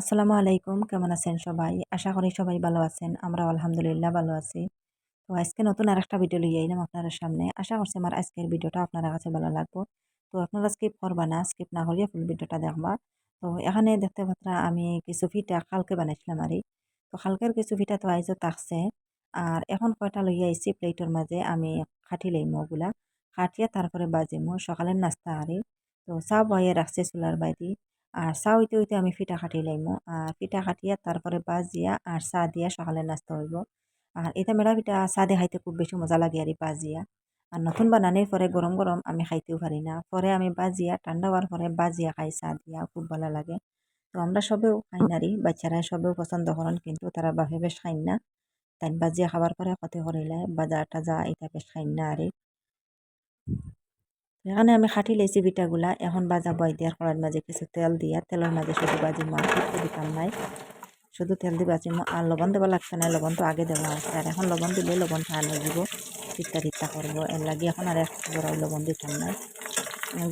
আসসালামু আলাইকুম, কেমন আছেন সবাই? আশা করি সবাই ভালো আছেন আমরা আলহামদুলিল্লাহ ভালো আছি। তো আজকে নতুন আর একটা ভিডিও লিয়ে আইলাম আপনাদের সামনে। আশা করছি আমার আজকের ভিডিওটা আপনার কাছে ভালো লাগবো। তো আপনারা স্কিপ করবা না স্কিপ না হলে ফুল ভিডিওটা দেখবা। তো এখানে দেখতে পাত্রা আমি কিছু ফিটা খালকে বানাইছিলাম আরই তো খালকের কিছু ফিটা তো আইজও থাকছে। আর এখন কয়টা লইয়া আইছি প্লেটের মাঝে, আমি খাটি লইম ওগুলা। খাটিয়া তারপরে বাজিমো, সকালের নাস্তা আরই তো চা বয়ে রাখছে চুলার বাইদি আর চা হইতে হইতে আমি ফিটা কাটি লাইমো। আর পিঠা খাটিয়া তারপরে বাজিয়া আর চা দিয়া সকালে নাস্তা হইব। আর এটা মেলা পিঠা চা দিয়ে খাইতে খুব বেশি মজা লাগে আর বাজিয়া। আর নতুন বানানির পরে গরম গরম আমি খাইতেও পারি না। পরে আমি বাজিয়া, ঠান্ডা হওয়ার পরে বাজিয়া খাই চা দিয়া, খুব ভালো লাগে। তো আমরা সবেও খাই নারি বাচ্চারা সবেও পছন্দ করেন, কিন্তু তারা বাপে বেশ খাই না। তাই বাজিয়া খাবার পরে ক্ষতি করিলে বাজার টাজা এটা বেশ খাই না আরে এখানে আমি খাটি লেছি পিঠাগুলা এখন বাজা বয় দিয়ার কড়াইয়ের মাঝে কিছু তেল দিয়া। তেলের মাঝে শুধু বাজি মাছ দিতাম নাই। শুধু তেল দিয়ে বাজি আর লবণ দেওয়া লাগছে না, লবণ তো আগে দেওয়া আছে। আর এখন লবণ দিলে লবণ ঠান্ডা দিব তিত্তা তিত্তা করব। এর লাগে এখন আর এক বড় লবণ দিতাম না।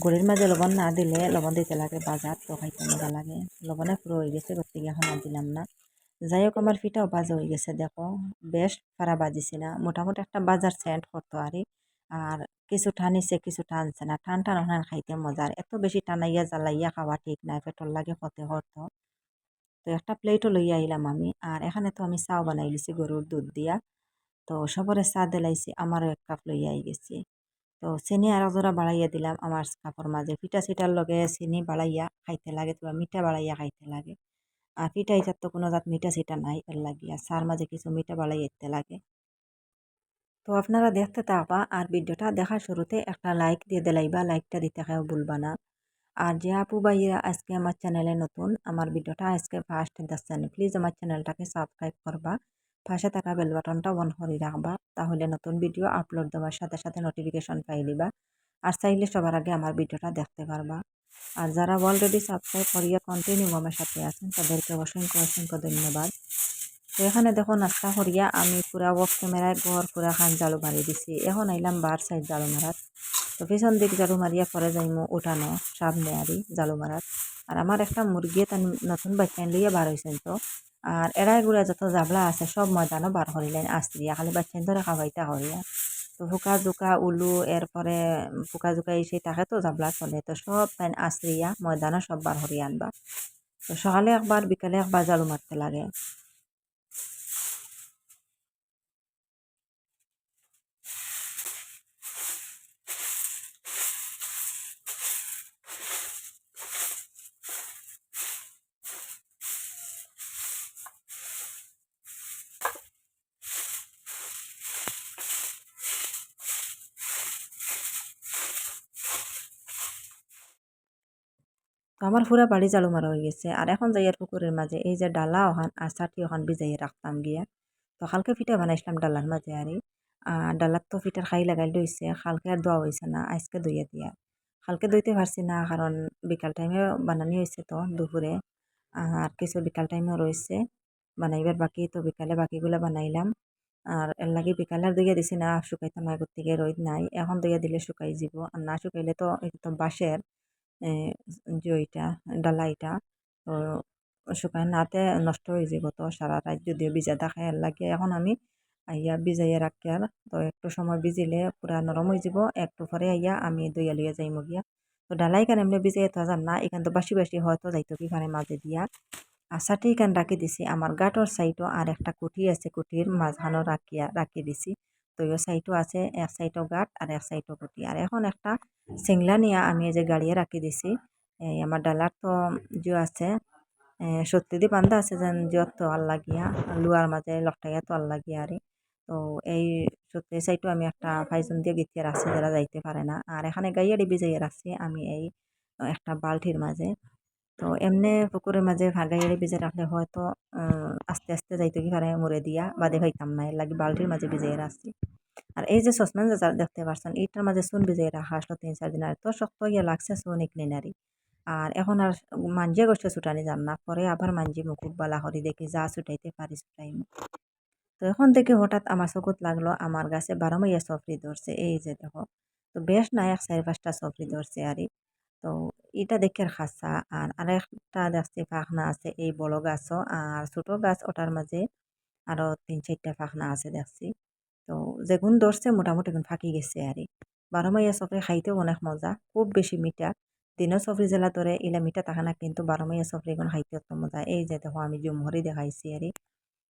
গুড়ির মাঝে লবণ না দিলে লবণ দিতে লাগে, বাজার তো খাইতে মজা লাগে। লবণে পুরো হয়ে গেছে গিয়ে এখন আর দিলাম না। যাই হোক, আমার ফিটাও বাজা হয়ে গেছে, দেখো। বেশ ফারা বাজিছি না। মোটামুটি একটা বাজার সেন্ট করতো আরই। আর কিছু টানিছে, কিছু টানছে না। টান টান ওখানে খাইতে মজার। এত বেশি টানাইয়া জ্বালাইয়া খাওয়া ঠিক নাই পেট্রোল লাগে ক্ষতি করতো তো একটা প্লেটও লইয়া আইলাম আমি। আর এখানে তো আমি চাও বানাই লিছি গরুর দুধ দিয়া। তো সবরে চা দিলাইছি আমারও এক কাপ লইয়া আই গেছি। তো চিনি আর জোড়া বাড়াইয়া দিলাম আমার কাপড় মাঝে পিঠা চিটার লগে চিনি বাড়াইয়া খাইতে লাগে তো মিঠা বাড়াইয়া খাইতে লাগে। আর পিঠা ইটার তো কোনো জাত মিঠা চিটা নাই এর লাগিয়া। চার মাঝে কিছু মিঠা বাড়াইতে লাগে। তো আপনারা দেখতে থাকবা আর ভিডিওটা দেখার শুরুতে একটা লাইক দিয়ে দিলাইবা লাইকটা দিতে কেউ ভুলবা না। আর যে আপু ভাইয়া আজকে আমার চ্যানেলে নতুন, আমার ভিডিওটা আজকে ফার্স্ট দেখছেন প্লিজ আমার চ্যানেলটাকে সাবস্ক্রাইব করবা, পাশে থাকা বেল বাটনটা অন করে রাখবা, তাহলে নতুন ভিডিও আপলোড দেওয়ার সাথে সাথে নোটিফিকেশন পাই দিবা আর চাইলে সবার আগে আমার ভিডিওটা দেখতে পারবা। আর যারা অলরেডি সাবস্ক্রাইব করিয়া কন্টিনিউ আমার সাথে আছেন, তাদেরকে অসংখ্য অসংখ্য ধন্যবাদ। তো এখানে দেখো নাস্তা করিয়া আমি পুরা ওয়াক ক্যামেরায় ঘর পুরা খান জালু মারি দিছি। এখন আইলাম বার সাইড জালু মারাত তো পিছন দিক জালু মারিয়া পরে যাইমো উঠানো সামনে আরি জালু মারাত আর আমার একটা মুরগি তার নতুন বাচ্চা লিয়ে বার হয়েছেন তো। আর এরাই গুড়া যত জাবলা আছে সব ময়দানও বার করিলেন আস্ত্রিয়া খালি বাচ্চা ধরে খাবাইতা করিয়া তো ফুকা জোকা, উলু, এরপরে ফুকা জোকা এসে তাকে তো জাবলা চলে। তো সব তাই আস্ত্রিয়া ময়দানও সব বার হরিয়া আনবা। তো সকালে একবার বিকালে একবার জালু মারতে লাগে। আমার পুরা বাড়ি জালু মারা হয়ে গেছে। আর এখন যাই আর পুকুরের মাঝে এই যে ডালা ওখান আর চাটি ওখান বিজাইয়ে রাখতাম গিয়া। তো কালকে পিঠা বানাইছিলাম ডালার মাঝে আর ডালার তো পিঠার খাই লাগাই লইছে কালকে আর দোয়া হয়েছে না আজকে দইয়া দিয়া কালকে দইতে পারছি না কারণ বিকাল টাইমে বানানি হয়েছে তো দুপুরে আর কিছু বিকাল টাইমেও রয়েছে বানাইবার বাকি তো বিকালে বাকিগুলো বানাইলাম আর এর লাগে বিকালে আর দইয়া দিছি না, শুকাইতে না থেকে রোদ নাই। এখন দইয়া দিলে শুকাই যাব আর না শুকাইলে তো তো বাঁশের যে ওইটা, ডালাইটা, তো শুকায় নাতে নষ্ট হয়ে যাব তো সারা রাত যদিও ভিজা থাকে, এর লাগে এখন আমি আইয়া ভিজাইয়া রাখি আর। তো একটু সময় ভিজিলে পুরা নরম হয়ে যাব একটু পরে আইয়া আমি দইয়া লইয়া যাইম গিয়া। তো ডালাই কান এমনি ভিজাইয়া তো যান না, এখান তো বাসি বাসি হয়তো যাইতো কি ফারে মাঝে দিয়া। আর আশাটি কান রাখি দিছি। আমার গাটর সাইডও আর একটা কুটি আছে কুটির মাঝখানো রাখিয়া রাখি দিছি। তো এই সাইডও আছে এক সাইডও গাট আর এক সাইডও কুটি আর এখন একটা সিংলা নিয়ে আমি এই যে গাড়িয়ে রাখি দিছি এই আমার ডালার তো যে আছে সত্যি দি বান্ধা আছে যেন জিয়ত তো আর লাগিয়া লুয়ার মাঝে লকটাইয়া তো আর লাগিয়া আরে। তো এই সত্যি সাইডও আমি একটা ফাইজন দিয়ে গিয়ে রাখছি যারা যাইতে পারে না। আর এখানে গাইয়া ডিবি যাইয়ে রাখছি আমি এই একটা বালতির মাঝে। তো এমনি পুকুরের মাঝে গাইয়াড়ি ভিজে রাখলে হয়তো আস্তে আস্তে যাইতে কি পারে মরে দিয়া, বাদে খাইতাম না, এর লাগে বালতির মাঝে ভিজাইয়ে রাখছি আর এই যে সসম্যান যা দেখতে পারছেন এইটার মাঝে চুন ভিজাই রাখা আসলো তিন, চার দিন আর তো শক্ত ইয়ে লাগছে চুন নারী আর এখন আর মাঞ্জিয়ে গোষ্ঠী ছুটানি যান না, পরে আবার মাঞ্জি মুকুব বালা করি দেখি যা ছুটাইতে পারি ছুটাই তো এখন দেখি হঠাৎ আমার চকুত লাগল, আমার গাছে বারো মাইয়া সফরি ধরছে। এই যে দেখো, তো বেশ না এক চারি পাঁচটা সফরি ধরছে আর। তো এটা দেখে খাসা আর আরেকটা দেখছি পাখনা আছে, এই বড় গাছও। আর ছোট গাছ ওটার মাঝে আরও তিন চারটা পাখনা আছে দেখছি তো যেগুন ধরছে মোটামুটি এখন ফাঁকি গেছে আর বারো মাইয়া সফরি খাইতেও অনেক মজা, খুব বেশি মিঠা। দিনও সফরি জেলা ধরে ইলা মিঠা থাকে না কিন্তু বারো মাইয়া সফরি এখন খাইতে অত মজা। এই যে দেখো আমি জুমহরি দেখাইছি আর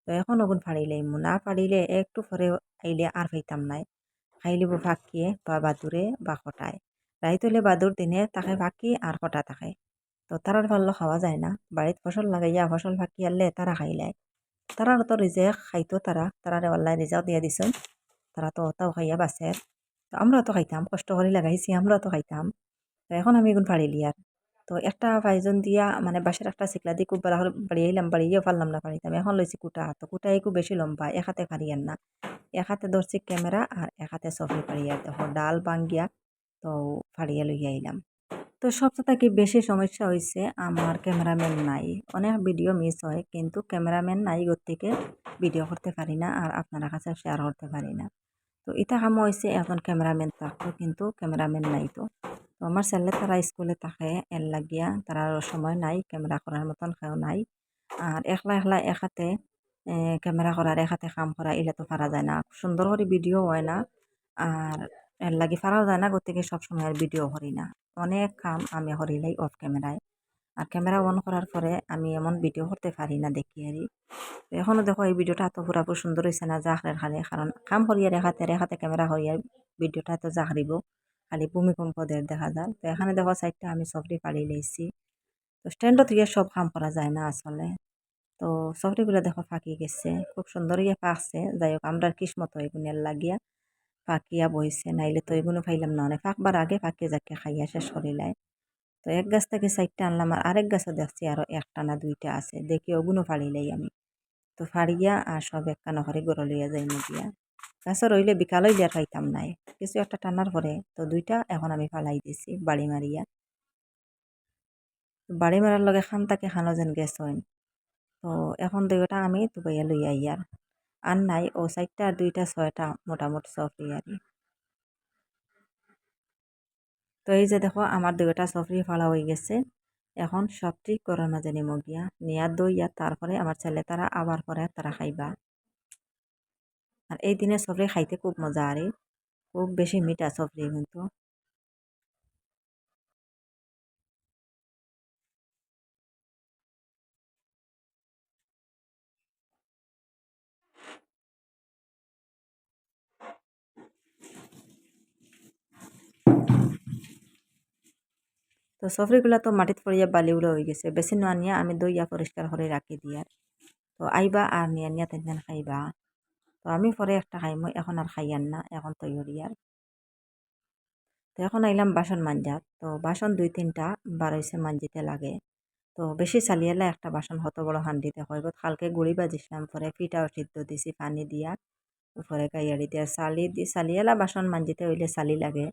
তো এখন ওগুন ফাড়িলে না ফাড়িলে একটু পরে আইলে আর ফাইতাম নাই। খাইলিব ফাঁকিয়ে বা বাদুরে বা খটায়। রাইত হইলে বাদুর দিনে তাকে ফাঁকি আর কটা থাকে তো তারার ভালো খাওয়া যায় না। বাড়িত ফসল লাগাইয়া ফসল ফাঁকি আনলে তারা খাইলাই তারার তো রিজে খাইতো তারা তারারে অল্লাহ রিজাও দিয়ে দিছেন তারা তো ওটাও খাইয়া বাঁচে। তো আমরা তো খাইতাম। কষ্ট করে লাগাইছি আমরা তো খাইতাম। তো এখন আমি এগুন ফাড়িলি আর তো একটা পাইজন দিয়া মানে বাসার একটা শিকলা দিয়ে খুব বাড়া বাড়িয়েলাম বাড়িয়েও পারলাম না পারিতাম এখন লইছি কুটা তো কুটা একটু বেশি লম্বা এক হাতে ফাড়িয়ান না। এক হাতে ধরছি ক্যামেরা আর এক হাতে সফি ফাড়িয়া দেখো ডাল বাঙ্গিয়া তো ফাড়িয়া লইয়া আইলাম। তো সবচেয়ে থেকে বেশি সমস্যা হয়েছে আমার ক্যামেরাম্যান নাই। অনেক ভিডিও মিস হয়, কিন্তু ক্যামেরাম্যান নাই থেকে। ভিডিও করতে পারি না আর আপনারা কাছে শেয়ার করতে পারি না। তো এটা কাম হয়েছে এখন ক্যামেরাম্যান থাকতো, কিন্তু ক্যামেরাম্যান নাই তো। তো আমার ছেলে তারা স্কুলে থাকে, এর লাগিয়া তারা সময় নাই, ক্যামেরা করার মতন কেউ নাই। আর একলা একলা এক হাতে ক্যামেরা করার, এক হাতে কাম করা এলে তো পারা যায় না। সুন্দর করে ভিডিও হয় না। আর এর লাগি পারাও যায় না, গতিকে সবসময় আর ভিডিও করি না। অনেক কাম আমি করিলাই অফ ক্যামেরায় আর ক্যামেরা অন করার পরে আমি এমন ভিডিও করতে পারি না দেখি আর এখনও দেখো এই ভিডিওটা এত পুরাপুর সুন্দর হয়েছে না জাহরের খালে কারণ কাম করিয়া রেখাতে রেখাতে ক্যামেরা করিয়ার ভিডিওটা এত জাহরিব, খালি ভূমিকম্প দের দেখা যায়। তো এখানে দেখো সাইডটা আমি সবরি পাড়ি লইছি। তো স্ট্যান্ডও থেকে সব কাম করা যায় না আসলে। তো সবরিগুলো দেখো ফাঁকি গেছে, খুব সুন্দর ইয়ে পাকছে। যাই হোক, আমরা কিসমত এগুনের লাগিয়া। ফাঁকিয়া বইছে, নাইলে তো এগুলো ফাইলাম না। অনেক ফাঁকবার আগে ফাঁকিয়ে যাকে খাইয়া শেষ করিলাই তো এক গাছ থেকে সাইডটা আনলাম আর আরেক গাছও দেখছি আরও একটা না দুইটা আছে। দেখি ওগুলো ফাড়িলাই আমি। তো ফাড়িয়া আর সব একটা নহরে গড় লইয়া যাই দিয়া। গাছও রইলে বিকাল হইলে আর পাইতাম নাই। কিছু একটা টানার পরে তো দুইটা এখন আমি ফালাই দিছি বাড়ি মারিয়া। বাড়ি মারার লগে খান তাকে খানো যেন গেছ তো এখন দুইটা আমি দুবাইয়া লইয়া ইয়ার আর নাই, ও সাইডটা আর দুইটা, ছয়টা মোটামুটি সব ইয়ারি তো এই যে দেখো, আমার দুইটা সফরি ফালা হয়ে গেছে। এখন সব ঠিক করার মাঝে নিম গিয়া। নিয়া দইয়া তারপরে আমার ছেলে, তারা আবার পরে তারা খাইবা। আর এই দিনে সফরি খাইতে খুব মজা আরে। খুব বেশি মিঠা সফরি কিন্তু। তো সফরিগুলা তো মাটিত পড়িয়া বালি উড়ে হয়ে গেছে। বেশি নোয়া নিয়ে আমি দইয়া পরিষ্কার করে রাখি দিয়ার তো আইবা আর নিয়া নিয়া তেন খাইবা। তো আমি পরে একটা খাইমো এখন আর খাইয়ান না এখন তৈরিয়ার তো এখন আইলাম বাসন মাঞ্জাত তো বাসন দুই তিনটা বারোইছে মাঞ্জিতে লাগে। তো বেশি চালিয়ালে একটা বাসন হত বড় হান্ডিতে হয়। খালকে গুড়ি বাজিছিলাম পরে ফিটাও সিদ্ধ দিছি, পানি দিয়া। উপরে গাইয়াড়ি দিয়া, চালি দি, চালিয়ালা বাসন মাঞ্জিতে হইলে চালি লাগে।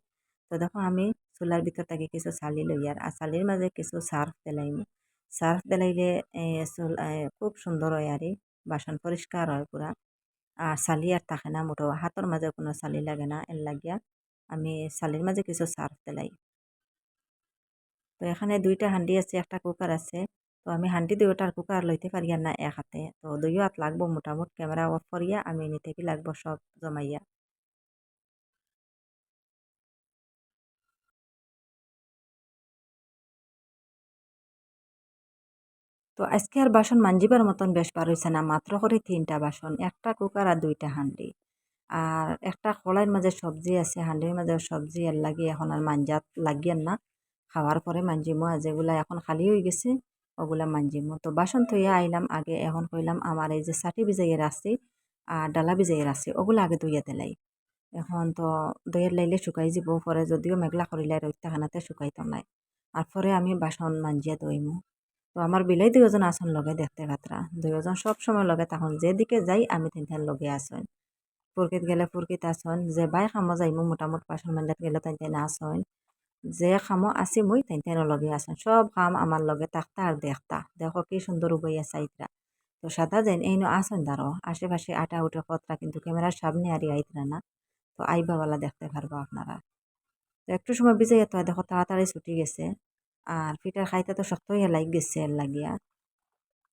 তো দেখো আমি চুলার ভিতর থেকে কিছু চালি লইয়ার আর চালির মাঝে কিছু সার্ফ দিলাইম সার্ফ দিলাইলে খুব সুন্দর হয় আর বাসন পরিষ্কার হয় পুরা আর চালি আর থাকে না মোটো হাতের মাঝে কোনো চালি লাগে না এর লাগিয়া আমি চালির মাঝে কিছু সার্ফ দিলাই তো এখানে দুইটা হান্ডি আছে, একটা কুকার আছে। তো আমি হান্ডি দুইটার কুকার লইতে পারি না এক হাতে। তো দুইও হাত লাগবো মোটামুট। ক্যামেরা অফ করিয়া আমি নিতে কি লাগবো সব জমাইয়া। তো আজকে আর বাসন মাঞ্জিবার মতন বেশ বার হয়েছে না, মাত্র করে তিনটা বাসন, একটা কুকার আর দুইটা হান্ডি। আর একটা কড়াইয়ের মাঝে সবজি আছে, হান্ডির মাঝে সবজি আর লাগিয়ে এখন আর মাঞ্জাত লাগিয়ে না। খাওয়ার পরে মাঞ্জিমো আর যেগুলা এখন খালি হয়ে গেছে, ওগুলা মাঞ্জিমো তো বাসন থইয়া আইলাম, আগে এখন কইলাম আমার এই যে চাটি বিজাইয়ের আছে আর ডালা বিজাইয়ের আছে, ওগুলো আগে ধুইয়া দিলাই। এখন তো দইয়ের লাইলে শুকাই যাব, পরে যদিও মেঘলা করিলে রইতে খানাতে শুকাইতাম নাই। আর পরে আমি বাসন মাঞ্জিয়া দইমো তো আমার বিলাই দুজন আসন লগে দেখতে দুজন সব সময় লগে তখন যেদিকে যাই আমি তিনটার লগে আসন ফুরকিত গেলে ফুরকিত আসন যে বাই খামো যাইমো মোটামুটি বাসন মাঞ্জাত গেলে তাই আসন যে খামো আসি মই তাই লগে আসন সব কাম আমার লগে তাকতা আর দেখতা। দেখো কি সুন্দর উবাইয়া চাইতরা তো সাদা যেন এই আসন দাঁড়ো আশেপাশে আটা উঠে কতরা কিন্তু ক্যামেরার সামনে আর আইতরা না। তো আইবাওয়ালা দেখতে পারব আপনারা। তো একটু সময় বিজয় যেত দেখো তাড়াতাড়ি ছুটি গেছে। আর পিঠার খাইতে তো শক্ত হয়ে লাগ গেছে এর লাগিয়া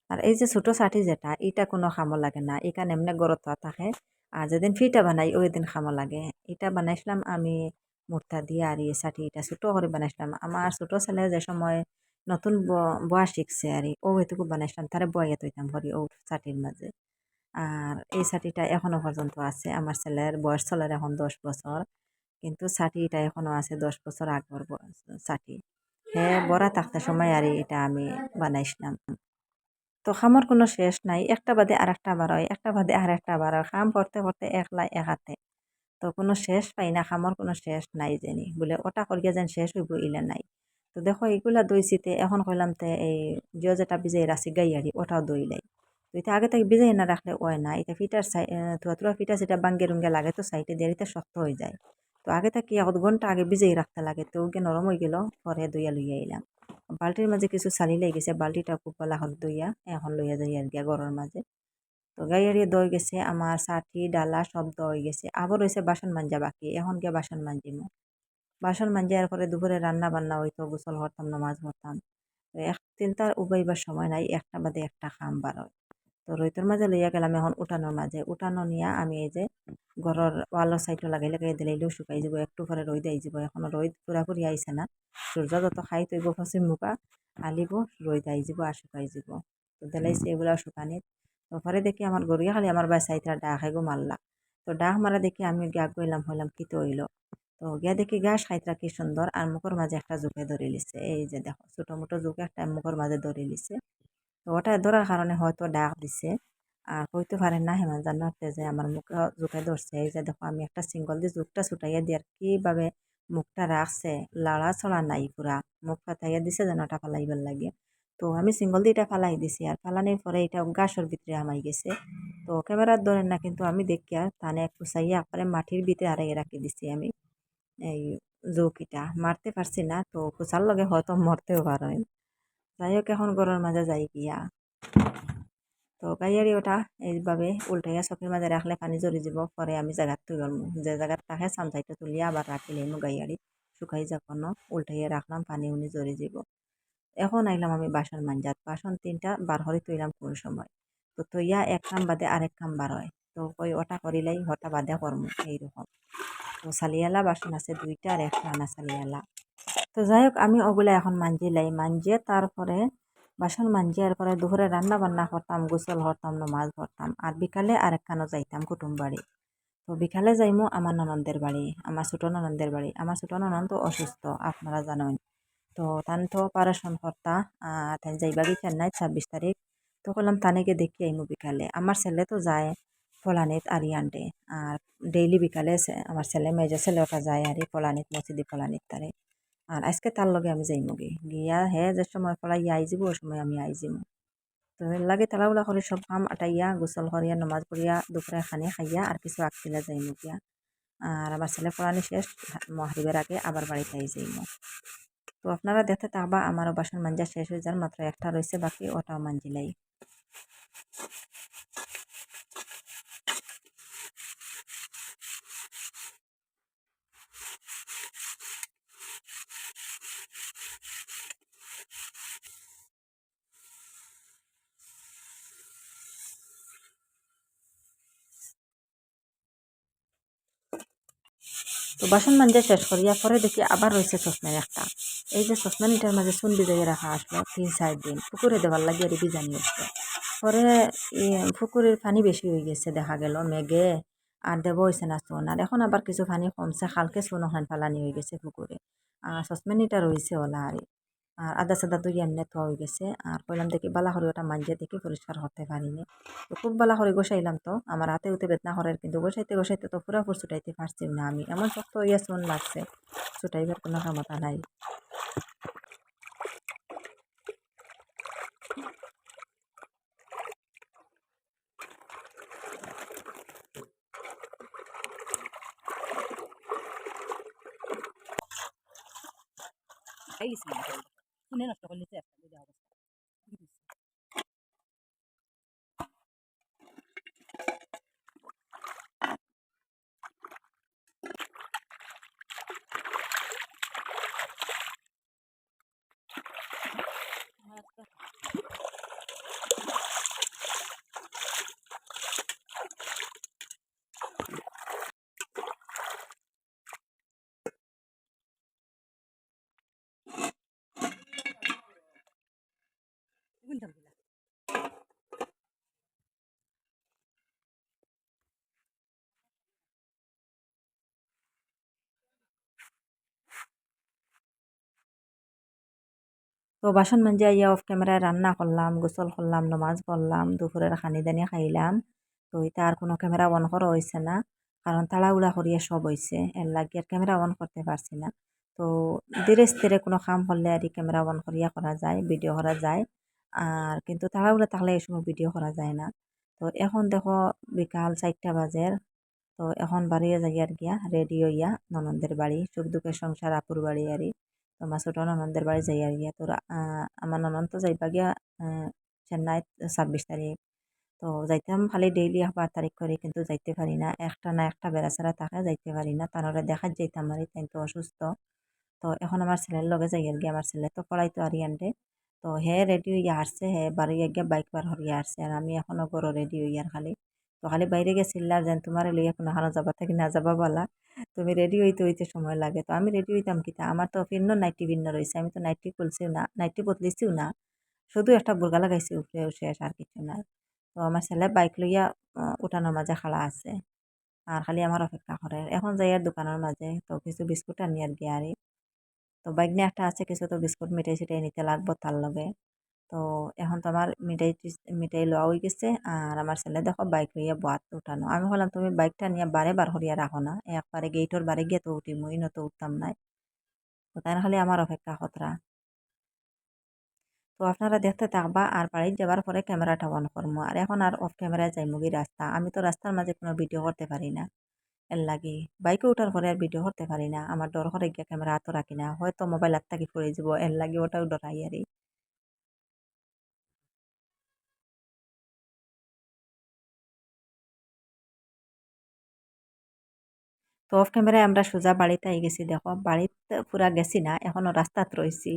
আর এই যে ছোটো ছাটি যেটা এটা কোনো খামো লাগে না এখানে এমনি গরত থাকে। আর যেদিন ফিটা বানাই, ওই দিন খামো লাগে। এটা বানাইছিলাম আমি মুরতা দিয়ে আর এই ছাটি এটা ছোটো করে বানাইছিলাম। আমার ছোট ছেলে যে সময় নতুন বয়া শিখছে আর ও এটুকু বানাইছিলাম তারে বয়া তৈতাম করি ও ছাটির মাঝে আর এই ছাটিটা এখনও পর্যন্ত আছে আমার ছেলের বয়স চলের এখন দশ বছর কিন্তু ছাটিটা এখনও আছে দশ বছর আগর ছাটি হ্যাঁ বড়া থাকতে সময় আর এটা আমি বানাইছিলাম। তো খামর কোনো শেষ নাই, একটা বাদে আর একটা বার হয়, একটা বাদে আর একটা বার হয়। খাম করতে করতে একলা এক হাতে। তো কোনো শেষ পাই না, খামর কোনো শেষ নাই জানি। বলে ওটা করিয়া যেন শেষ হইব, ইলে নাই। তো দেখো এইগুলা দইছিতে, এখন কইলাম তে এই জিও যেটা বিজয় রাশি গাইয়ারি, ওটাও দই লাই তো এটা আগে থেকে বিজয় না রাখলে ওয় না। এটা ফিটার সাই থুয়া ফিটার সেটা বাঙ্গে রুঙ্গে লাগে তো সাইডে দিয়ে শক্ত হয়ে যায়। তো আগে থাকি এক ঘণ্টা আগে বিজয় রাখতে লাগে, তো ওকে নরম হয়ে গেল, পরে দইয়া লইয়া এলাম বালতির মাঝে কিছু চালি লেগে গেছে, বালতিটা খুব বলা হল দইয়া এখন লইয়া যাই আর গিয়া ঘরের মাঝে। তো গাইয়ারি দই গেছে, আমার ষাঠি ডালা সব দই গেছে, আবার রয়েছে বাসন মাঞ্জা বাকি, এখন গিয়া বাসন মাঞ্জিমু। বাসন মাঞ্জার পরে দুপুরে রান্না বান্না হইতো, গোসল হরতাম নামাজ পড়তাম। এক তিনটার উবাইবার সময় নাই, একটা বাদে একটা খাম বার হয়। তো রইতর মাঝে লইয়া গেলাম এখন উঠানোর মাঝে। উঠানো নিয়া আমি এই যে ঘরের ওয়ালের সাইডে লাগাই লাগাই দিলাইলেও শুকাই যাব একটু পরে রোদ আই যাব এখন রোদ পুরাপুরি আইছে না। সূর্য যত খাই তৈব পশ্চিম মুখা আলিব রোদ আই যাব আর শুকাই যাব তো দিলাইছে এগুলা শুকানিত তো পরে দেখি আমার গড়িয়া খালি আমার বাই সাইতরা ডাক খাইগো মারলা। তো ডাক মারা দেখি আমি গা গইলাম হইলাম কি তো হইল। তো গিয়া দেখি গাছ খাইতরা কি সুন্দর। আর মুখের মাঝে একটা জুকে ধরে লিছে এই যে দেখো, ছোটো মোটো জুকে একটা মুখের মাঝে ধরে লিছে ওটা ধরার কারণে হয়তো ডাক দিছে। আর হইতে পারে না, হেমান জানাতে যে আমার মুখে জুকে ধরছে। এই যে দেখো, আমি একটা সিঙ্গল দিয়ে জুকটা ছুটাইয়া দিয়ে আর কীভাবে মুখটা রাখছে, লাড়া ছড়া নাই পুরা। মুখ ফাটাইয়া দিছে যেন ওটা ফালাইবার লাগে। তো আমি সিঙ্গল দিয়ে এটা ফালাই দিছি। আর ফালানির পরে এটা গাছের ভিতরে আমাই গেছে। তো ক্যামেরার ধরেন না, কিন্তু আমি দেখি আর তানে একটু চাইয়া একবারে মাটির ভিতরে আড়াই রাখি দিছি আমি। এই জৌকিটা। মারতে পারছি না, তো কুচার লগে হয়তো মরতেও পারেন যাই হোক এখন গরুর মাঝে যাই গিয়া। তো গাইয়ারি ওটা এইভাবে উল্টাইয়া চকির মাঝে রাখলে পানি জড়ি যাব, পরে আমি জায়গাত তুই গলমু। যে জায়গাত থাকে চামচাইটা তুলিয়া আবার রাখিলে মু গাইয়ারি। শুকাই যখন উল্টাইয়া রাখলাম, পানি উনি জড়ি যাব। এখন আইলাম আমি বাসন মাঞ্জাত। বাসন তিনটা বার হরে তৈলাম কোন সময়? তো তৈয়া এক কাম বাদে আরেক কাম বার হয়। তো কই ওটা করিলাই হটা বাদে করমু, এইরকম। তো সালিয়ালা বাসন আছে দুইটা আর একটা আনা সালিয়ালা তো যাই হোক আমি ওগুলা এখন মাঞ্জিলাই মাঞ্জিয়ে তারপরে বাসন মাঞ্জিয়ার পরে দুপুরে রান্না বান্না করতাম, গোসল হরতাম নমাজ পড়তাম, আর বিকালে আরেকখানো যাইতাম কুটুম বাড়ি। তো বিকালে যাইমো আমার ননন্দের বাড়ি, আমার ছোটো ননন্দের বাড়ি। আমার ছোটো ননন্দ অসুস্থ, আপনারা জানেন। তো তান তো অপারেশন করতা তাই যাইবা কি চেন্নাই ছাব্বিশ তারিখ। তো করলাম তানেকে দেখি আইমু বিকালে। আমার ছেলে তো যায় ফলানিত আরিয়ান্ডে আর ডেইলি বিকালে আমার ছেলে মেজো ছেলে ওটা যায় আর ফলানিত, মসজিদি ফলানিত তারে। আর আজকে তার লগে আমি যাইমগে গিয়া হে যে সময় ফলাই আই যাব, ওই সময় আমি আই যাব তো লাগে তালাউলা করে, সব কাম আটাইয়া, গোসল করিয়া, নমাজ পড়িয়া দুপুরে খানি খাইয়া আর কিছু আগতিলা যাইমু গিয়া। আর আমার ছেলে পড়ানি শেষ মহারিবের আগে আবার বাড়িতে আই যাইমু। তো আপনারা দেখতে থাকবা, আমারও বাসন মাঞ্জা শেষ হয়ে যান মাত্র একটা রয়েছে বাকি ওটাও মাঞ্জিলাই। তো বাসন মাঞ্জা শেষ করিয়া পরে দেখি আবার রয়েছে সসম্যান একটা। এই যে সসম্যান এটার মাঝে চুন ভিজাইয়ে রাখা আসলো তিন, চার দিন। পুকুরে দেওয়ার লাগে আর বিজানি আসলো পরে পুকুরের পানি বেশি হয়ে গেছে, দেখা গেল মেঘে। আর দেব হয়েছে না চুন। আর এখন আবার কিছু পানি কমছে, খালকে চুন ওখান ফালানি হয়ে গেছে পুকুরে। আর সসম্যান এটা রয়েছে ওলা আর। আর আদা সাদা দুই এমনি থোয়া হয়ে গেছে। আর কইলাম দেখি বালা করে ওটা মাঞ্জে দেখি পরিষ্কার করতে পারিনি তো খুব বালা হরি গোসাইলাম তো। আমার হাতে উঠে বেদনা হরের কিন্তু গোসাইতে গোসাইতে তো পুরাপুর ছুটাইতে পারছি না আমি। এমন শক্ত ইয়ে চুন লাগছে ছুটাইবার কোনো ক্ষমতা নাই। শুনে নষ্ট করলে অবস্থা তো বাসন মাঞ্জিয়া ইয়া অফ ক্যামেরায় রান্না করলাম, গোসল করলাম, নমাজ পড়লাম, দুপুরের খানি দানি খাইলাম। তো এটা আর কোনো ক্যামেরা অন করা হয়েছে না, কারণ তাড়াহুড়া করিয়া সব হয়েছে এর লাগে আর ক্যামেরা অন করতে পারছি না। তো ধীরে স্থিরে কোনো কাম করলে আর ক্যামেরা অন করিয়া করা যায় ভিডিও করা যায়। আর কিন্তু তাড়াহুড়া থাকলে এই সময় ভিডিও করা যায় না। তো এখন দেখো বিকাল চারটা বাজের, তো এখন বাড়িয়ে যাই আর গিয়া রেডি হইয়া ননন্দের বাড়ি, সুখ দুঃখের সংসার আপুর বাড়ি আরই তো আমার ছোটো বাড়ি যাই আর গিয়া তো আমার ননদ তো যাইবা গিয়া চেন্নাই ছাব্বিশ তারিখ তো যাইতাম খালি ডেইলি আবার তারিখ করে কিন্তু যাইতে পারি না একটা না একটা বেড়াছাড়া থাকে যাইতে পারি না তারা দেখাত যাইতাম আর তাই তো অসুস্থ তো এখন আমার ছেলের লগে যাই আর গিয়ে আমার ছেলে তো পড়াইতো আর আনতে তো হে রেডি হইয়া আসছে হে বাড়ি গিয়ে বাইক বার হরিয়া আসছে আর আমি এখনও গরো রেডি হইয়ার খালি তো খালি বাইরে গেছিলাম যেন তোমার লইয়া কোনো হানো যাবা থাকি, না যাবা বলা। তুমি রেডি হইতে হইতে সময় লাগে। তো আমি রেডি হইতাম কিতা আমার তো ভিন্ন নাইটি ভিন্ন রয়েছে। আমি তো নাইটি খুলছিও না, নাইটি বদলিছিও না। শুধু একটা বুর্গা লাগাইছি উঠে শেষ আর কিছু নাই। তো আমার ছেলে বাইক লইয়া উঠানোর মাঝে খালা আছে। আর খালি আমার অপেক্ষা করে। এখন যাই আর দোকানের মাঝে। তো কিছু বিস্কুট আনি আর গিয়ে আর। তো বাইক নিয়ে একটা আছে, কিছু তো বিস্কুট মিঠাই চিঠাই নিতে লাগবো তার লগে। তো এখন তো আমার মিঠাই মিঠাই লওয়া হয়ে গেছে। আর আমার ছেলে দেখো বাইক লইয়া বাত উঠানো। আমি বললাম তুমি বাইকটা নিয়ে বারে বার করিয়া রাখো না। একবারে গেইটর বারে গিয়ে তো উঠিম ইনো তো উঠতাম নাই। তো তাই খালি আমার অপেক্ষা খতরা তো আপনারা দেখতে থাকবা, আর বাড়ির যাবার পরে ক্যামেরাটা অন করব আর এখন আর অফ ক্যামেরায় যাই মুগি রাস্তা আমি তো রাস্তার মাঝে কোনো ভিডিও করতে পারি না। এর লাগে, বাইকে ওঠার পরে আর ভিডিও করতে পারি না। আমার ডর করে গিয়ে ক্যামেরা হাতও রাখি না। হয়তো মোবাইল হাত থাকি পড়ে যাব। এর লাগে ওটাও ডরাই আর তো অফ ক্যামেরায় আমরা সোজা বাড়িতে আই গেছি, দেখো। বাড়িতে পুরা গেছি না এখনও রাস্তাত রয়েছি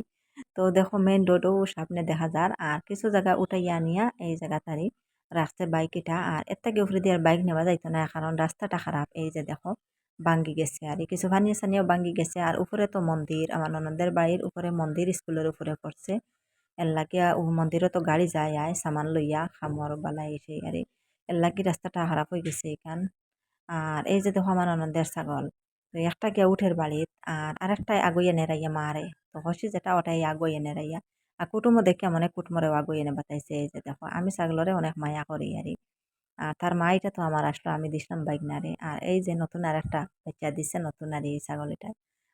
তো দেখো মেন রোডও সামনে দেখা যার আর কিছু জায়গা উঠাইয়া নিয়া এই জায়গাটারি রাখছে বাইক এটা। আর এর থেকে উপরে দিয়ে আর বাইক নেওয়া যাইতো না কারণ রাস্তাটা খারাপ এই যে দেখো ভাঙ্গি গেছে। আর কিছু ভানিয়ে সানিয়েও ভাঙ্গি গেছে। আর উপরে তো মন্দির আমার ননদের বাড়ির উপরে মন্দির স্কুলের উপরে পড়ছে। এর লাগিয়া মন্দিরও তো গাড়ি যায় আয় সামান লইয়া খামর বালাই এসে আর এর লাগি রাস্তাটা খারাপ হয়ে গেছে এখান আর এই যে দেখো আমার ননদের ছাগল, তো একটা গিয়া উঠের বাড়িত আর আরেকটাই আগুইয়ে নেড়াইয়া মারে। তো হসি যেটা ওটাই আগুইয়ে নেড়াইয়া। আর কুটুমও দেখে মনে কুটুমরেও আগুইয়ে নে বাতাইছে এই যে দেখো, আমি ছাগলরে অনেক মায়া করি আরই আর তার মা এটা তো আমার আসলো, আমি দিছিলাম বাইক নারে আর এই যে নতুন আর একটা বাচ্চা দিছে, নতুন আর এই ছাগল এটা।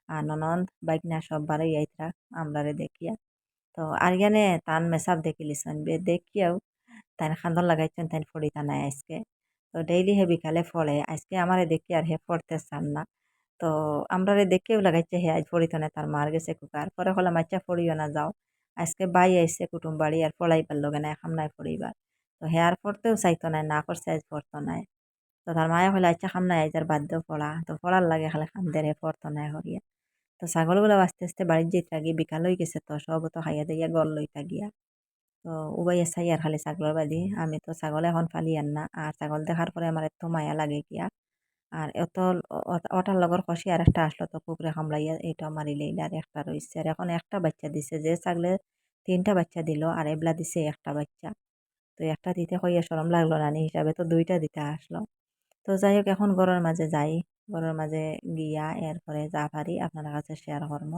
আর ননদ বাইক না সব বারে আইতরা, আমরারে দেখিয়া। তো আর ইয়ানে তান মেসাব দেখিলিছেন দেখিয়াও তাই খান্দন লাগাইছেন তাই ফড়িতা নাই আজকে তো ডেইলি হে বিকালে ফলে। আজকে আমারে দেখি আর হে ফড়তে চান না। তো আমরারে দেখেও লাগাইছে হে, আজ ফড়িতনে তার মার গেছে কুকার পরে হলাম আচ্ছা ফড়িও না, যাও। আজকে বাই আইসে কুটুম বাড়ি, আর ফলাইবার লগে না এখন নাই ফড়িবার তো হে আর পড়তেও চাইতো নাই না করছে আজ পড়তো নাই তো তার মায়ে হলে আচ্ছা খাম নাই, আজ আর বাধ্য পড়া। তো পড়ার লাগে খালে খাম দেরে পড়তো নাই হরিয়া তো ছাগলগুলো আস্তে আস্তে বাড়ির যেতে গিয়ে, বিকাল হয়ে গেছে তো, সব তো খাইয়া দিয়া গল লইতা গিয়া। তো উবাই চাই আর খালি ছাগলের বাদি। আমি তো ছাগল এখন ফালি আন না আর ছাগল দেখার পরে আমার এত মায়া লাগে কিয়া আর এত ওটার লগর কষি আর একটা আসলো তো কুকুরে কামড়াইয়া এইটা মারিলে আর একটা রয়েছে আর এখন একটা বাচ্চা দিছে, যে ছাগলে তিনটা বাচ্চা দিল, আর এবলা দিছে একটা বাচ্চা। তো একটা দিতে হইয়া সরম লাগল না হিসাবে তো দুইটা দিতে আসলো। তো যাই হোক এখন গরুর মাঝে যাই। গরুর মাঝে গিয়া এরপরে যা পারি আপনার কাছে শেয়ার করব।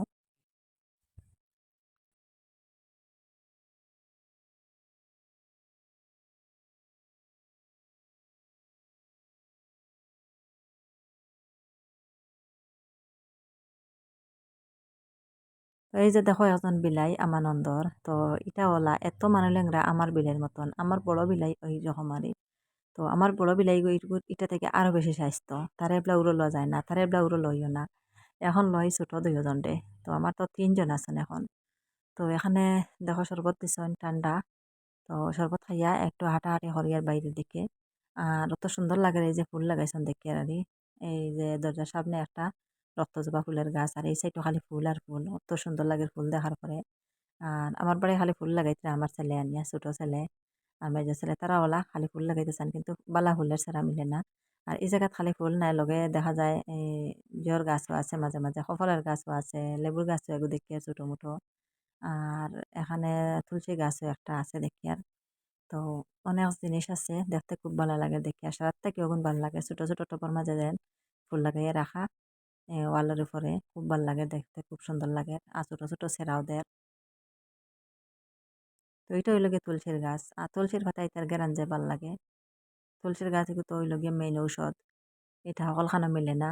তো এই যে দেখো এখন বিলাই আমার নন্দর তো এটা ওলা এত মানে লেংরা আমার বিলাইয়ের মতন। আমার বড় বিলাই ওই রকমারই তো আমার বড় বিলাই এটা থেকে আরও বেশি স্বাস্থ্য। তারে উড়ো লওয়া যায় না তারে উড়ো লইও না। এখন লই ছোট দুইজন দে। তো আমার তো তিনজন আছেন এখন। তো এখানে দেখো শরবত দিছেন ঠান্ডা তো শরবত খাইয়া একটু হাঁটাহাঁটি হরিয়ার বাইরের দিকে আর অত সুন্দর লাগে এই যে ফুল লাগাইছেন দেখি আর এই যে দরজার সামনে একটা রক্তজবা ফুলের গাছ আর এই সাইডও খালি ফুল আর ফুল। অত সুন্দর লাগে ফুল দেখার পরে। আর আমার বাড়ি খালি ফুল লাগাইতে আমার ছেলে আনিয়া, ছোটো ছেলে আর মেজো ছেলে, তারা ওলা খালি ফুল লাগাইতেছেন, কিন্তু বালা ফুলের সেরা মিলে না। আর এই জায়গাত খালি ফুল নাই, লগে দেখা যায় এই জ্বর গাছও আছে মাঝে মাঝে সফলের গাছও আছে, লেবুর গাছও এগু দেখি ছোটো মুটো। আর এখানে তুলসী গাছও একটা আছে দেখি আর তো অনেক জিনিস আছে, দেখতে খুব ভালো লাগে দেখি আর সারাত থেকে ওগুন ভালো লাগে, ছোটো ছোটো টপর মাঝে দেন ফুল লাগাইয়া রাখা। ওয়ালের উপরে খুব ভালো লাগে দেখতে, খুব সুন্দর লাগে। আর ছোটো ছোটো সেরাও দেয় তো এটা হইল গিয়ে তুলসীর গাছ। আর তুলসীর পাতা এটার গেরান যে ভালো লাগে। তুলসীর গাছ তো হইল গিয়ে মেইন ঔষধ। এটা সকলখানো মিলে না।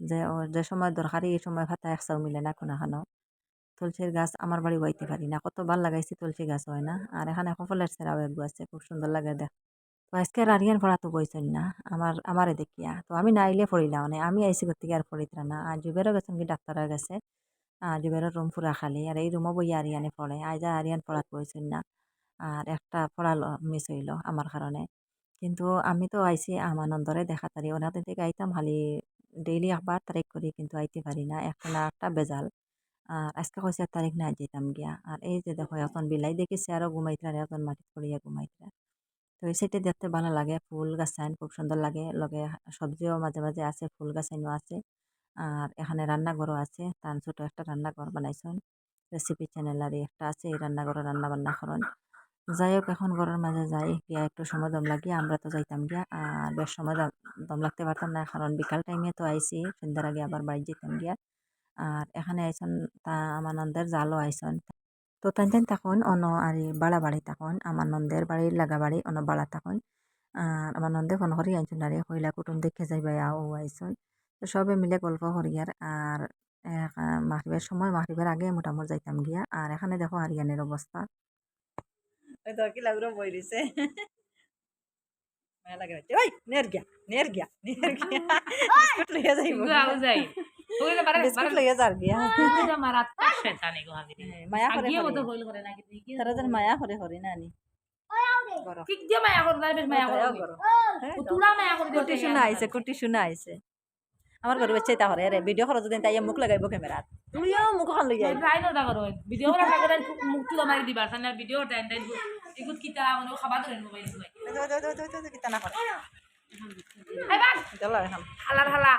যে যে সময় দরকারি এই সময় ফাতা একসাও মিলে না কোনোখানো। তুলসীর গাছ আমার বাড়ি বইতে পারি না। কত ভালো লাগাইছি তুলসী গাছ হয় না। আর এখানে কফলের সেরাও একগু আছে। খুব সুন্দর লাগে দেখ আজকে রারিয়ান পড়া তো বইছেন না, আমার, আমারে দেখিয়া। তো আমি না আইলে পড়িলা মানে আমি আইসি করতে আর পড়িতরা না। আর জুবেরও গেছেন কি ডাক্তারের গেছে। আর জুবেরের রুম পুরা খালি, আর এই রুমও বইয়া আরিয়ানে পড়ে। আইজা আরিয়ান পড়াত বইছেন না। আর একটা পড়া মিস হইল আমার কারণে। কিন্তু আমি তো আইসি আমানন্দরে দেখা তারি। ওনাদের থেকে আইতাম খালি ডেইলি একবার তারিখ করি, কিন্তু আইতে পারি না। একটা না একটা বেজাল। আর আজকে এক তারিখ না যেতাম গিয়া। আর এই যে দেখো এখন বিলাই দেখিছে, আরও ঘুমাইতরা এখন মাটিত পড়িয়া ঘুমাইতরা তো এই সাইডে দেখতে ভালো লাগে। ফুল গাছাইন খুব সুন্দর লাগে। লগে সবজিও মাঝে মাঝে আছে, ফুল গাছাইনও আছে। আর এখানে রান্নাঘরও আছে। তার ছোট একটা রান্নাঘর বানাইছেন। রেসিপি চ্যানেল আর একটা আছে। এই রান্নাঘরে রান্না বান্না করেন। যাই হোক এখন ঘরের মাঝে যাই। গিয়া একটু সময় দম লাগিয়ে আমরা তো যাইতাম গিয়া। আর বেশ সময় দম- দম লাগতে পারতাম না। কারণ বিকাল টাইমে তো আইসি সন্ধ্যার আগে আবার বাড়ি যেতাম গিয়া। আর এখানে আইসন তা আমার নন্দের জালও আইসন তো তাই তখন অন আর বাড়া বাড়ি তখন আমার নন্দের বাড়ির লাগা বাড়ি অন বাড়া তখন। আর আমার নন্দে ফোন করি আইসন আরে হইলা কুটুম দেখে যাইবা ও আইসন তো সবে মিলে গল্প হরিয়ার আর মাহরিবের সময় মাহরিবের আগে মোটামুটি যাইতাম গিয়া। আর এখানে দেখো আরিয়ানের অবস্থা কি লাগল বই দিছে মায়া লাগে ওই নের গিয়া নের গিয়া নের গিয়া বিস্কুট লইয়া যাইব গাও যাই ওই যে বারে বিস্কুট লইয়া যার গিয়া মারা শয়তানি গো হাবি মায়া করে আগিয়ে করে। হইল করে নাকি তারা যেন মায়া করে হরি নানি ঠিক দিয়ে মায়া করে দাই বেশ মায়া করে গরম মায়া করে কুটি শুনা আইছে কুটি শুনা আইছে আমার ঘরে বাচ্চাই তা হরে রে ভিডিও খরচ দিন তাই মুখ লাগাইব ক্যামেরাত তুইও মুখ খান লইয়া ট্রাই করো ভিডিও করা করে মুখ তুলা মারি দিবার তানা ভিডিও টাইম টাইম এগুত কিতা মানে খাবার ধরে মোবাইল মোবাইল কিতা না করে হালার হালা।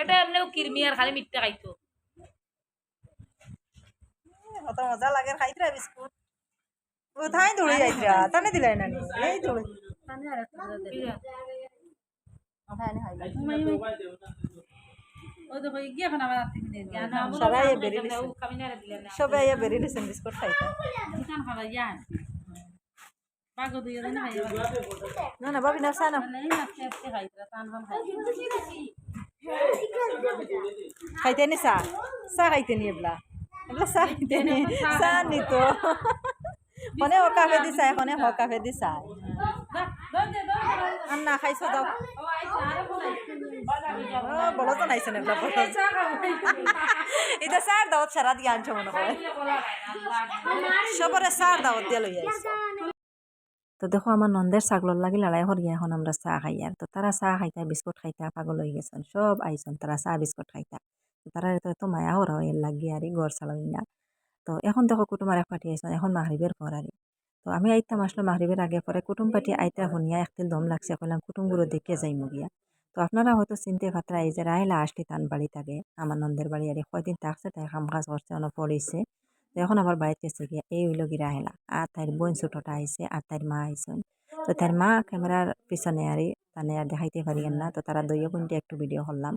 এটা কিরমি আর খালি মিথ্যা খাইতো। কত মজা লাগে খাইতরা বিস্কুট। কোথায় দৌড়ে যাইতরা তানে দিলাই এই দৌড়ে কোথায় নি খাইলা ও দেখো গিয়ে এখন আবার রাত্রি কিনে জ্ঞান সারা এ বেরি লিছে। খাবি না দিলেন না। সবাই আইয়া বেরি লিছেন বিস্কুট খাইতা কিখান খাবা ইয়ান বাগো দুই জন খাইবা না না বাবি না সানা খাই খাইতে নি চা? চা খাইতে নি এবলা? এবলা চা খাইতে নি? চা নি তো। মানে ও কাফে দিছা এখনে হ কাফে দিছা আর না খাইছো দাও। বলো তো নাইছেন এবলা বলো। এটা চার দাওয়াত সারা দিয়ে আনছো মনে হয় সবরে চার দাওয়াত দিয়ে লই আইছো তো দেখো আমার নন্দের ছাগলর লাগি লড়াই হরিয়া এখন আমরা চাহ খাই আর তো তারা চাহ খাইতা, বিস্কুট খাইতা, পাগল হয়ে গেছেন সব আইসন তারা চাহ, বিস্কুট খাইতা। তো তারা তো এত মায়া হরা এর লাগি আর ঘর চালাবি না। তো এখন দেখো কুটুমার এক পাটি আইসন এখন মাহরিবের পর আর তো আমি আইতাম আসলে মাহরিবের আগে পরে কুটুম পাটি আইতা শুনিয়া একদিন দম লাগছে, কইলাম কুটুমগুলো দেখে যাই মুগিয়া তো আপনারা হয়তো চিনতে পাত্রা এই যে রাহেলা আসলি তান বাড়ি থাকে আমার নন্দের বাড়ি আর কয়দিন থাকছে তাই কাম কাজ করছে অনেক পড়িছে তো এখন আবার বাড়িতে এসে গিয়া এই হইল গিরা রাহেলা আর তাইর বোন ছোটটা আইসে আর তাইর মা আইসন তো তার মা ক্যামেরার পিছনে আরে তানে আর দেখাইতে পারিয়েন না। তো তারা দুই বোনটি একটু ভিডিও করলাম।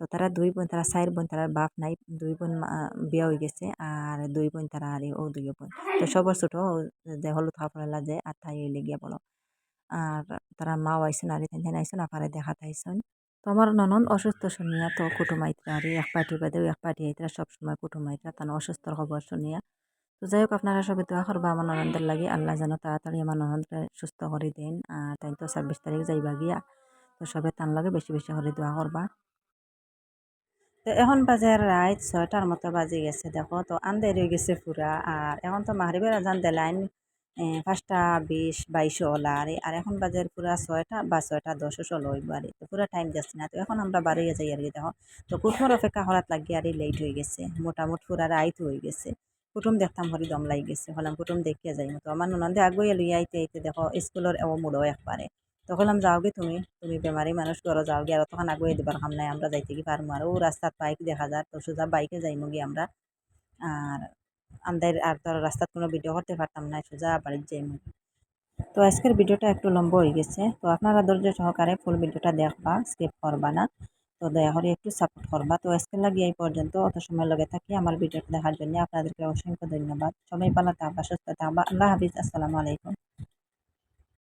তো তারা দুই বোন, তারা চার বোন, তারা বাপ, নাই। দুই বোন মা- বিয়া হয়ে গেছে আর দুই বোন, তারা আরে ও দুই বোন। তো সবার ছোট যে হলুদ কাপড়লা যে আর তাই হইলে গিয়া বলো আর তারা মাও আইসন আর তেন আইসন আপারে দেখাতে আইসন তো আমার ননদ অসুস্থ শুনিয়া তো কুটুমাইতরা আর এক পার্টি বাদেও এক পার্টি আইতরা সবসময় কুটুমাইতরা তার অসুস্থর খবর শুনিয়া। তো যাই হোক আপনারা সবাই দোয়া করবা আমার ননদের লাগে, আল্লাহ যেন তাড়াতাড়ি আমার ননদকে সুস্থ করে দেন। আর তাই তো ছাব্বিশ তারিখ যাইবা গিয়া, তো সবে তার লাগে বেশি বেশি করে দোয়া করবা। তো এখন বাজে রাত ছয়টার মতো বাজে গেছে, দেখো তো আন্দাই রয়ে গেছে পুরা। আর এখন তো মাহরিবের আজান দেলাইন। পাঁচটা বিশ বাইশ ওলা আর আর এখন বাজার পুরা ছয়টা বা ছয়টা দশ ষোলো হইব আর তো পুরা টাইম যাচ্ছে না। তো এখন আমরা বাড়িয়ে যাই আর কি দেখো। তো কুটুমর অপেক্ষা করাত লাগি আর লেট হয়ে গেছে। মোটামুটি পুরা রাইত হয়ে গেছে। কুটুম দেখতাম হরি দম লাগি গেছে। হলাম কুটুম দেখিয়ে যাই। তো আমার ননন্দে আগুয়ে লইয়া আইতে আইতে দেখো, স্কুলের এও মুড়ো একবারে। তো বললাম যাওগে তুমি। তুমি বেমারি মানুষ, ঘর যাওগে আর তখন আগুয়ে দিবার কাম নাই। আমরা যাইতে কি পারব আর ও রাস্তার বাইক দেখা যায় তো সোজা বাইকে যাইমু গিয়ে আমরা। আর আমাদের আর তো রাস্তার কোনো ভিডিও করতে পারতাম না, সোজা বাড়ির যাই তো আজকের ভিডিওটা একটু লম্ব হয়ে গেছে। তো আপনারা ধৈর্য সহকারে ফুল ভিডিওটা দেখবা স্কিপ করবা না। তো দয়া করে একটু সাপোর্ট করবা। তো আজকের লাগে এই পর্যন্ত। অত সময় লগে থাকি আমার ভিডিওটা দেখার জন্য। আপনাদেরকে অসংখ্য ধন্যবাদ। সবাই ভালো থাকবা, সুস্থ থাকবা। আল্লাহ হাফিজ। আসসালামু আলাইকুম।